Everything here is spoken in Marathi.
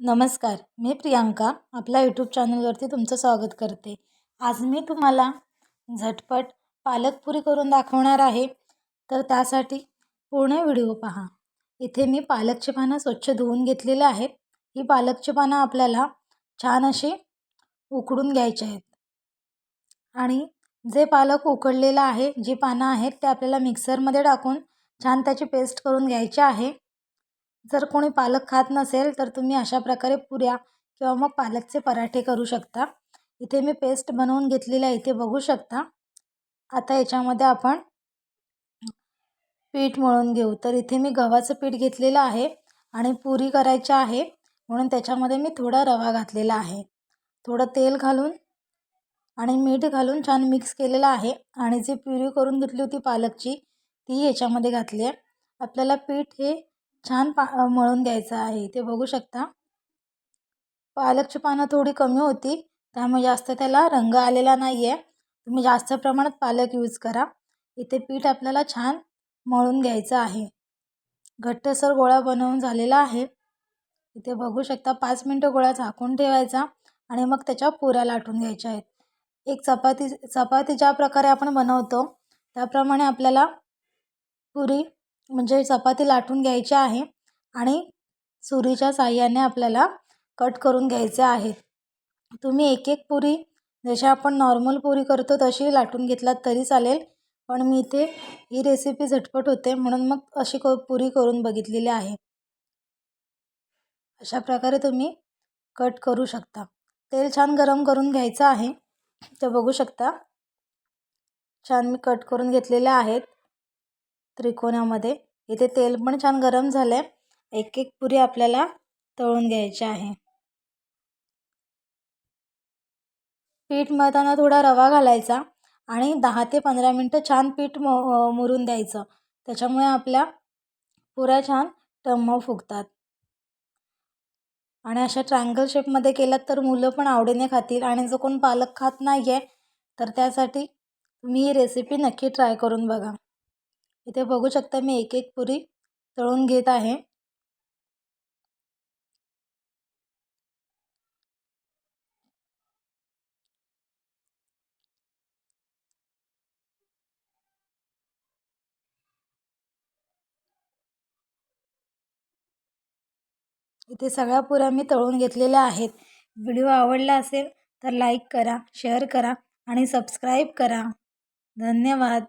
नमस्कार मी प्रियांका. आपल्या यूट्यूब चॅनलवरती तुमचं स्वागत करते. आज मी तुम्हाला झटपट पालकपुरी करून दाखवणार आहे. तर त्यासाठी पूर्ण व्हिडिओ पहा. इथे मी पालकचे पानं स्वच्छ धुवून घेतलेले आहेत. ही पालकची पानं आपल्याला छान असे उकडून घ्यायचे आहेत. आणि जे पालक उकडलेलं आहे जी पानं आहेत ते आपल्याला मिक्सरमध्ये टाकून छान त्याची पेस्ट करून घ्यायची आहे. जर कोणी पालक खात नसेल तर तुम्ही अशा प्रकारे पुऱ्या किंवा मग पालकचे पराठे करू शकता. इथे मी पेस्ट बनवून घेतलेली आहे इथे बघू शकता. आता याच्यामध्ये आपण पीठ मळून घेऊ. तर इथे मी गव्हाचं पीठ घेतलेलं आहे आणि पुरी करायची आहे. म्हणून त्याच्यामध्ये मी थोडा रवा घातलेला आहे. थोडं तेल घालून आणि मीठ घालून छान मिक्स केलेलं आहे. आणि जी प्युरी करून घेतली होती पालकची ती याच्यामध्ये घातली आहे. आपल्याला पीठ हे छान पा मळून घ्यायचं आहे ते बघू शकता. पालकची पानं थोडी कमी होती त्यामुळे जास्त त्याला रंग आलेला नाही आहे तुम्ही जास्त प्रमाणात पालक यूज करा. इथे पीठ आपल्याला छान मळून घ्यायचं आहे. घट्टसर गोळा बनवून झालेला आहे. इथे बघू शकता पाच मिनटं गोळा झाकून ठेवायचा आणि मग त्याच्या पुऱ्या लाटून घ्यायच्या आहेत. एक चपाती चपाती ज्या प्रकारे आपण बनवतो त्याप्रमाणे आपल्याला पुरी म्हणजे चपाती लाटून घ्यायची आहे आणि सुरीच्या साह्याने आपल्याला कट करून घ्यायचे आहेत. तुम्ही एक एक पुरी जशी आपण नॉर्मल पुरी करतो तशी लाटून घेतलात तरी चालेल. पण मी इथे ही रेसिपी झटपट होते म्हणून मग अशी क पुरी करून बघितलेली आहे. अशा प्रकारे तुम्ही कट करू शकता. तेल छान गरम करून घ्यायचं आहे. ते बघू शकता छान मी कट करून घेतलेल्या आहेत. त्रिकोणामध्ये. इथे तेल पण छान गरम झालं आहे एक एक पुरी आपल्याला तळून घ्यायची आहे. पीठ मळताना थोडा रवा घालायचा आणि दहा ते पंधरा मिनटं छान पीठ म मुरून द्यायचं. त्याच्यामुळे आपल्या पुऱ्या छान टम्म फुगतात. आणि अशा ट्रँगल शेपमध्ये केलात तर मुलं पण आवडीने खातील आणि जो कोण पालक खात नाही आहे तर त्यासाठी तुम्ही ही रेसिपी नक्की ट्राय करून बघा. इथे बघू शकता मी एक एक पुरी तळून घेत आहे. इथे सगळ्या पुऱ्या मी तळून घेतलेल्या आहेत. व्हिडिओ आवडला असेल तर लाईक करा शेअर करा आणि सबस्क्राईब करा. धन्यवाद.